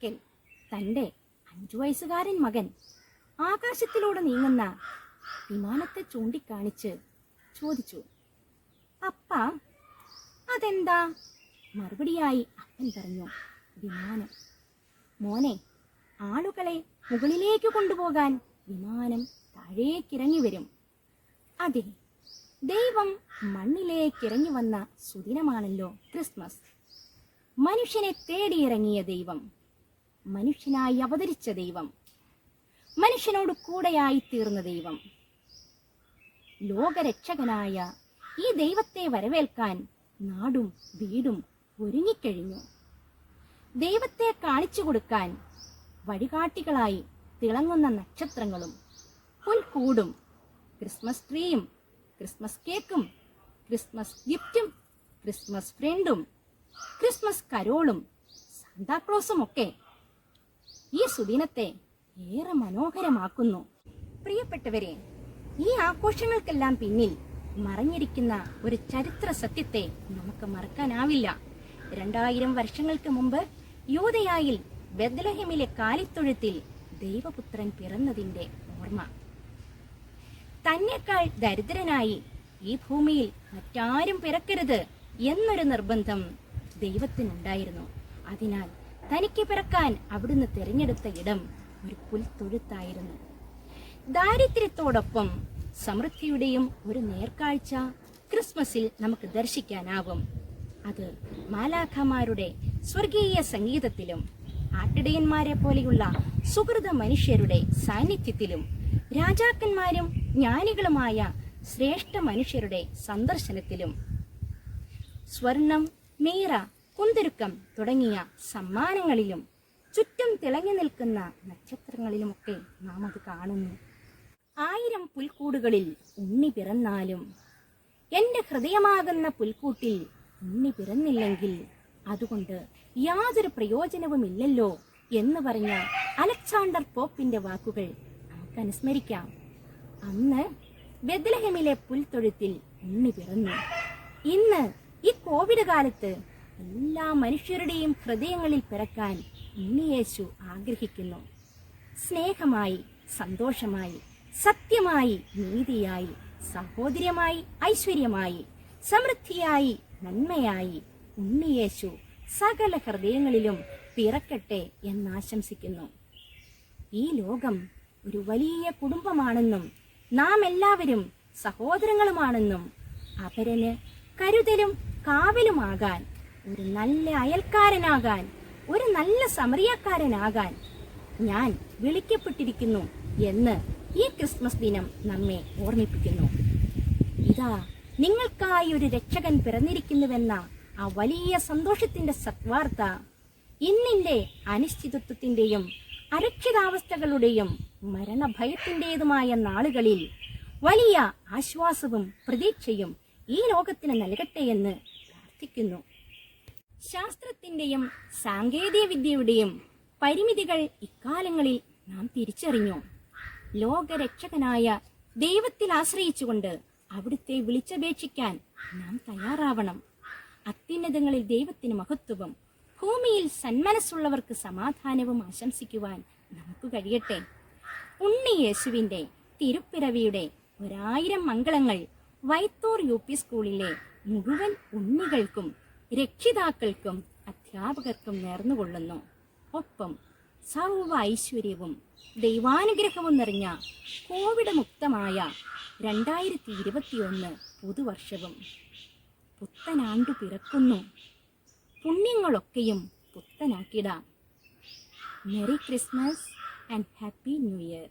ഒരിക്കൽ തന്റെ അഞ്ചു വയസ്സുകാരൻ മകൻ ആകാശത്തിലൂടെ നീങ്ങുന്ന വിമാനത്തെ ചൂണ്ടിക്കാണിച്ച് ചോദിച്ചു അപ്പ അതെന്താ? മറുപടിയായി അപ്പൻ പറഞ്ഞു വിമാനം. മോനെ ആളുകളെ മുകളിലേക്ക് കൊണ്ടുപോകാൻ വിമാനം താഴേക്കിറങ്ങി വരും. അതെ ദൈവം മണ്ണിലേക്കിറങ്ങി വന്ന സുദിനമാണല്ലോ ക്രിസ്മസ്. മനുഷ്യനെ തേടിയിറങ്ങിയ ദൈവം മനുഷ്യനായി അവതരിച്ച ദൈവം. മനുഷ്യനോട് കൂടെയായി തീർന്ന ദൈവം. ലോകരക്ഷകനായ ഈ ദൈവത്തെ വരവേൽക്കാൻ നാടും വീടും ഒരുങ്ങിക്കഴിഞ്ഞു. ദൈവത്തെ കാണിച്ചു കൊടുക്കാൻ വഴികാട്ടികളായി തിളങ്ങുന്ന നക്ഷത്രങ്ങളും പുൽക്കൂടും ക്രിസ്മസ് ട്രീയും ക്രിസ്മസ് കേക്കും ക്രിസ്മസ് ഗിഫ്റ്റും ക്രിസ്മസ് ഫ്രണ്ടും ക്രിസ്മസ് കരോളും സാന്താക്ലോസും ഒക്കെ ഈ സുദിനത്തെ ഏറെ മനോഹരമാക്കുന്നു. പ്രിയപ്പെട്ടവരെ ഈ ആഘോഷങ്ങൾക്കെല്ലാം പിന്നിൽ മറഞ്ഞിരിക്കുന്ന ഒരു ചരിത്ര സത്യത്തെ നമുക്ക് മറക്കാനാവില്ല. രണ്ടായിരം വർഷങ്ങൾക്ക് മുമ്പ് യൂതയായിൽ ബദലഹിമിലെ കാലിത്തൊഴുത്തിൽ ദൈവപുത്രൻ പിറന്നതിന്റെ ഓർമ്മ. തന്നെക്കാൾ ദരിദ്രനായി ഈ ഭൂമിയിൽ മറ്റാരും പിറക്കരുത് എന്നൊരു നിർബന്ധം ദൈവത്തിനുണ്ടായിരുന്നു. അതിനാൽ തനിക്ക് പിറക്കാൻ അവിടുന്ന് തിരഞ്ഞെടുത്ത ഇടം ഒരു പുൽത്തൊഴുത്തായിരുന്നു. ദാരിദ്ര്യത്തോടൊപ്പം സമൃദ്ധിയുടെയും ഒരു നേർക്കാഴ്ച ക്രിസ്മസിൽ നമുക്ക് ദർശിക്കാനാവും അത് മാലാഖമാരുടെ സ്വർഗീയ സംഗീതത്തിലും ആട്ടിടയന്മാരെ പോലെയുള്ള സുഹൃത മനുഷ്യരുടെ സാന്നിധ്യത്തിലും രാജാക്കന്മാരും ജ്ഞാനികളുമായ ശ്രേഷ്ഠ മനുഷ്യരുടെ സന്ദർശനത്തിലും. സ്വർണം മീറ കുന്തിരുക്കം തുടങ്ങിയ സമ്മാനങ്ങളിലും ചുറ്റും തിളങ്ങി നിൽക്കുന്ന നക്ഷത്രങ്ങളിലുമൊക്കെ നാം അത് കാണുന്നു. ആയിരം പുൽക്കൂടുകളിൽ ഉണ്ണി പിറന്നാലും എന്റെ ഹൃദയമാകുന്ന പുൽക്കൂട്ടിൽ ഉണ്ണി പിറന്നില്ലെങ്കിൽ അതുകൊണ്ട് യാതൊരു പ്രയോജനവുമില്ലല്ലോ എന്ന് പറഞ്ഞ അലക്സാണ്ടർ പോപ്പിന്റെ വാക്കുകൾ നമുക്ക് അനുസ്മരിക്കാം. അന്ന് ബദലഹമിലെ പുൽത്തൊഴുത്തിൽ ഉണ്ണി പിറന്നു. ഇന്ന് ഈ കോവിഡ് കാലത്ത് എല്ലാ മനുഷ്യരുടെയും ഹൃദയങ്ങളിൽ പിറക്കാൻ ഉണ്ണിയേശു ആഗ്രഹിക്കുന്നു. സ്നേഹമായി സന്തോഷമായി സത്യമായി നീതിയായി സഹോദര്യമായി ഐശ്വര്യമായി സമൃദ്ധിയായി നന്മയായി ഉണ്ണിയേശു സകല ഹൃദയങ്ങളിലും പിറക്കട്ടെ എന്നാശംസിക്കുന്നു ഈ ലോകം ഒരു വലിയ കുടുംബമാണെന്നും നാം എല്ലാവരും സഹോദരങ്ങളുമാണെന്നും അപരന് കരുതലും കാവലുമാകാൻ ഒരു നല്ല അയൽക്കാരനാകാൻ ഒരു നല്ല സമറിയക്കാരനാകാൻ ഞാൻ വിളിക്കപ്പെട്ടിരിക്കുന്നു എന്ന് ഈ ക്രിസ്മസ് ദിനം നമ്മെ ഓർമ്മിപ്പിക്കുന്നു. ഇതാ നിങ്ങൾക്കായി ഒരു രക്ഷകൻ പിറന്നിരിക്കുന്നുവെന്ന ആ വലിയ സന്തോഷത്തിന്റെ സത്വാർത്ത ഇന്നിന്റെ അനിശ്ചിതത്വത്തിന്റെയും അരക്ഷിതാവസ്ഥകളുടെയും മരണഭയത്തിന്റേതുമായ നാളുകളിൽ വലിയ ആശ്വാസവും പ്രതീക്ഷയും ഈ ലോകത്തിന് നൽകട്ടെ എന്ന് പ്രാർത്ഥിക്കുന്നു. ശാസ്ത്രത്തിന്റെയും സാങ്കേതിക വിദ്യയുടെയും പരിമിതികൾ ഇക്കാലങ്ങളിൽ നാം തിരിച്ചറിഞ്ഞു. ലോകരക്ഷകനായ ദൈവത്തിൽ ആശ്രയിച്ചുകൊണ്ട് അവിടുത്തെ വിളിച്ചപേക്ഷിക്കാൻ നാം തയ്യാറാവണം. അത്യുന്നതങ്ങളിൽ ദൈവത്തിന് മഹത്വവും ഭൂമിയിൽ സന്മനസ്സുള്ളവർക്ക് സമാധാനവും ആശംസിക്കുവാൻ നമുക്ക് കഴിയട്ടെ. ഉണ്ണി യേശുവിന്റെ തിരുപ്പിറവിയുടെ ഒരായിരം മംഗളങ്ങൾ വൈത്തൂർ യു പി സ്കൂളിലെ മുഴുവൻ ഉണ്ണികൾക്കും രക്ഷിതാക്കൾക്കും അധ്യാപകർക്കും നേർന്നുകൊള്ളുന്നു. ഒപ്പം സർവ ഐശ്വര്യവും ദൈവാനുഗ്രഹവും നിറഞ്ഞ കോവിഡ് മുക്തമായ രണ്ടായിരത്തി ഇരുപത്തിയൊന്ന് പുതുവർഷവും പുത്തനാണ്ടു പിറക്കുന്നു. പുണ്യങ്ങളൊക്കെയും പുത്തനാക്കിടാം. Merry Christmas and happy new year.